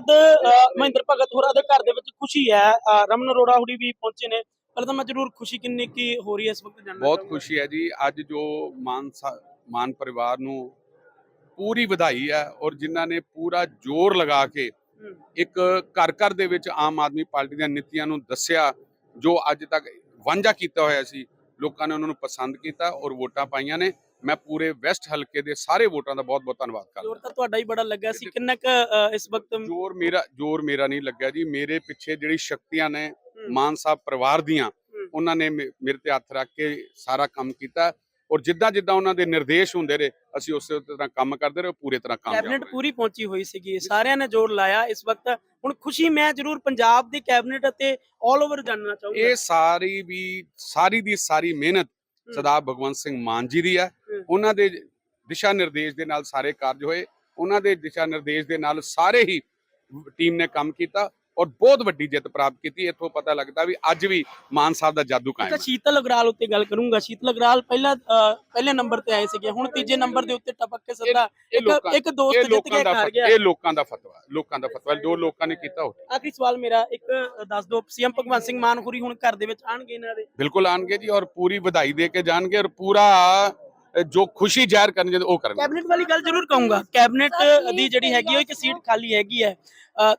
ਬਾਅਦ ਮਹਿੰਦਰ ਭਗਤ ਹੋਰਾਂ ਦੇ ਘਰ ਦੇ ਵਿੱਚ ਖੁਸ਼ੀ ਹੈ ਰਮਨ ਅਰੋੜਾ ਹੁਣੀ ਵੀ ਪਹੁੰਚੇ ਨੇ ਪਹਿਲਾਂ ਤਾਂ ਮੈਂ ਜ਼ਰੂਰ ਖੁਸ਼ੀ ਕਿੰਨੀ ਕੀ ਹੋ ਰਹੀ ਹੈ ਇਸ ਵਕਤ ਜਾਣਨਾ ਬਹੁਤ। ਖੁਸ਼ੀ ਹੈ ਜੀ ਅੱਜ ਜੋ ਮਾਨ ਮਾਨ ਪਰਿਵਾਰ ਨੂੰ ਪੂਰੀ ਵਧਾਈ ਹੈ ਔਰ ਜਿਨ੍ਹਾਂ ਨੇ ਪੂਰਾ ਜ਼ੋਰ ਲਗਾ ਕੇ। ਇੱਕ ਘਰ ਘਰ ਦੇ ਵਿੱਚ ਆਮ ਆਦਮੀ ਪਾਰਟੀ ਦੀਆਂ ਨੀਤੀਆਂ ਨੂੰ ਦੱਸਿਆ ਜੋ ਅੱਜ ਤੱਕ ਵਾਂਝਾ ਕੀਤਾ ਹੋਇਆ ਸੀ ਲੋਕਾਂ ਨੇ ਉਹਨਾਂ ਨੂੰ ਪਸੰਦ ਕੀਤਾ ਔਰ ਵੋਟਾਂ ਪਾਈਆਂ ਨੇ ਮੈਂ ਪੂਰੇ ਵੈਸਟ ਹਲਕੇ ਦੇ ਸਾਰੇ ਵੋਟਰਾਂ ਦਾ ਬਹੁਤ ਬਹੁਤ ਧੰਨਵਾਦ ਕਰਦਾ। ਜ਼ੋਰ ਤਾਂ ਤੁਹਾਡਾ ਹੀ ਬੜਾ ਲੱਗਾ ਸੀ। ਕਿੰਨਾ ਕੁ ਇਸ ਵਕਤ ਜ਼ੋਰ ਮੇਰਾ ਜ਼ੋਰ ਮੇਰਾ ਨਹੀਂ ਲੱਗਿਆ ਜੀ। ਮੇਰੇ ਪਿੱਛੇ ਜਿਹੜੀ ਸ਼ਕਤੀਆਂ ਨੇ ਮਾਨ ਸਾਹਿਬ ਪਰਿਵਾਰ ਦੀਆਂ ਉਹਨਾਂ ਨੇ ਮੇਰੇ ਤੇ ਹੱਥ ਰੱਖ ਕੇ ਸਾਰਾ ਕੰਮ ਕੀਤਾ। ਔਰ ਜਿੱਦਾਂ ਜਿੱਦਾਂ ਉਹਨਾਂ ਦੇ ਨਿਰਦੇਸ਼ ਹੁੰਦੇ ਰਹੇ ਅਸੀਂ ਉਸੇ ਤਰ੍ਹਾਂ ਕੰਮ ਕਰਦੇ ਰਹੇ ਪੂਰੇ ਤਰ੍ਹਾਂ ਕੰਮ ਕੈਬਨਿਟ ਪੂਰੀ ਪਹੁੰਚੀ ਹੋਈ ਸੀਗੀ। ਸਾਰਿਆਂ ਨੇ ਜ਼ੋਰ ਲਾਇਆ। ਇਸ ਵਕਤ ਹੁਣ ਖੁਸ਼ੀ ਮੈਂ ਜ਼ਰੂਰ ਪੰਜਾਬ ਦੀ ਕੈਬਨਿਟ ਅਤੇ 올 ਓਵਰ ਜਾਣਨਾ ਚਾਹੂੰਗਾ। ਇਹ ਸਾਰੀ ਵੀ ਸਾਰੀ ਦੀ ਸਾਰੀ ਮਿਹਨਤ। ਸਰਦਾਰ ਭਗਵੰਤ ਸਿੰਘ ਮਾਨ ਜੀ ਦੀ ਹੂੰ। ਉਹਨਾਂ ਦੇ ਦਿਸ਼ਾ ਨਿਰਦੇਸ਼ ਦੇ ਨਾਲ ਸਾਰੇ ਕਾਰਜ ਹੋਏ ਉਹਨਾਂ ਦੇ ਦਿਸ਼ਾ ਨਿਰਦੇਸ਼ ਦੇ ਨਾਲ ਸਾਰੇ ਹੀ ਟੀਮ ਨੇ ਕੰਮ ਕੀਤਾ ਔਰ ਬਹੁਤ ਵੱਡੀ ਜਿੱਤ ਪ੍ਰਾਪਤ ਕੀਤੀ। ਇੱਥੋਂ ਪਤਾ ਲੱਗਦਾ ਵੀ ਅੱਜ ਵੀ ਮਾਨ ਸਾਹਿਬ ਦਾ ਜਾਦੂ ਕਾਇਮ ਹੈ। ਸ਼ੀਤਲ ਅਗਰਾਲ ਉੱਤੇ ਗੱਲ ਕਰੂੰਗਾ। ਸ਼ੀਤਲ ਅਗਰਾਲ ਪਹਿਲਾ ਪਹਿਲੇ ਨੰਬਰ ਤੇ ਆਏ ਸੀਗੇ। ਹੁਣ ਤੀਜੇ ਨੰਬਰ ਦੇ ਉੱਤੇ ਟਪਕ ਕੇ ਇਹ ਇੱਕ ਦੋਸਤ ਜਿੱਤ ਕੇ ਦਾ ਹਾਰ ਗਿਆ। ਇਹ ਲੋਕਾਂ ਦਾ ਫਤਵਾ ਲੋਕਾਂ ਦਾ ਫਤਵਾ। ਜੋ ਲੋਕਾਂ ਨੇ ਕੀਤਾ ਉਹ ਆਖਰੀ ਸਵਾਲ ਮੇਰਾ ਇੱਕ ਦੱਸ ਦਿਓ। ਸੀਐਮ ਭਗਵੰਤ ਸਿੰਘ ਮਾਨ ਹੁਰੀ ਹੁਣ ਘਰ ਦੇ ਵਿੱਚ ਆਣਗੇ ਇਹਨਾਂ ਦੇ? ਬਿਲਕੁਲ ਆਣਗੇ ਜੀ ਔਰ ਪੂਰੀ ਵਧਾਈ ਦੇ ਕੇ ਜਾਣਗੇ ਔਰ ਪੂਰਾ ਜੋ ਖੁਸ਼ੀ ਜ਼ਾਹਿਰ ਕਰਨਗੇ ਉਹ ਕਰਨਗੇ। ਕੈਬਨਿਟ ਵਾਲੀ ਗੱਲ ਜ਼ਰੂਰ ਕਹੂੰਗਾ। ਕੈਬਨਿਟ ਦੀ ਜਿਹੜੀ ਹੈਗੀ ਉਹ ਇੱਕ ਸੀਟ ਖਾਲੀ ਹੈਗੀ ਹੈ।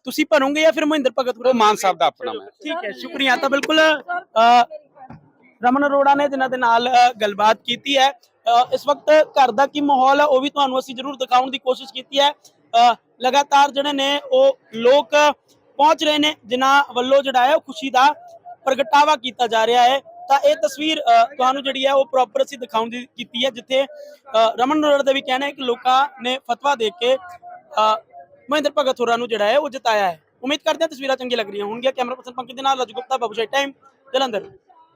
ਤੁਸੀਂ ਭਰੋਗੇ ਜਾਂ ਫਿਰ ਮਹਿੰਦਰ ਭਗਤ ਉਹ ਮਾਨ ਸਾਹਿਬ ਦਾ ਆਪਣਾ ਮੈਂ ਠੀਕ ਹੈ ਸ਼ੁਕਰੀਆ। ਤਾਂ ਬਿਲਕੁਲ ਰਮਨ ਅਰੋੜਾ ਨੇ ਜਿਨ੍ਹਾਂ ਦੇ ਨਾਲ ਗੱਲਬਾਤ ਕੀਤੀ ਹੈ। ਇਸ ਵਕਤ ਘਰ ਦਾ ਕੀ ਮਾਹੌਲ ਹੈ ਉਹ ਵੀ ਤੁਹਾਨੂੰ ਅਸੀਂ ਜ਼ਰੂਰ ਦਿਖਾਉਣ ਦੀ ਕੋਸ਼ਿਸ਼ ਕੀਤੀ ਹੈ। ਲਗਾਤਾਰ ਜਿਹੜੇ ਨੇ ਉਹ ਲੋਕ ਪਹੁੰਚ ਰਹੇ ਨੇ ਜਿਨ੍ਹਾਂ ਵੱਲੋਂ ਜਿਹੜਾ ਹੈ ਉਹ ਖੁਸ਼ੀ ਦਾ ਪ੍ਰਗਟਾਵਾ ਕੀਤਾ ਜਾ ਰਿਹਾ ਹੈ। ਤਾਂ ਇਹ ਤਸਵੀਰ ਤੁਹਾਨੂੰ ਜਿਹੜੀ ਹੈ ਉਹ ਪ੍ਰੋਪਰ ਅਸੀਂ ਦਿਖਾਉਣ ਦੀ ਕੀਤੀ ਹੈ ਜਿੱਥੇ ਰਮਨ ਅਰੋੜਾ ਦਾ ਵੀ ਕਹਿਣਾ ਹੈ ਕਿ ਲੋਕਾਂ ਨੇ ਫਤਵਾ ਦੇ ਕੇ ਮਹਿੰਦਰ ਭਗਤ ਹੋਰਾਂ ਨੂੰ ਜਿਹੜਾ ਹੈ ਉਹ ਜਿਤਾਇਆ ਹੈ। ਉਮੀਦ ਕਰਦੇ ਹਾਂ ਤਸਵੀਰਾਂ ਚੰਗੀਆਂ ਲੱਗ ਰਹੀਆਂ ਹੋਣਗੀਆਂ। ਕੈਮਰਾ ਪਰਸਨ ਪੰਕਜ ਦੇ ਨਾਲ ਰਾਜੂ ਬਾਬੂਸ਼ਾਹੀ ਟਾਈਮ ਜਲੰਧਰ।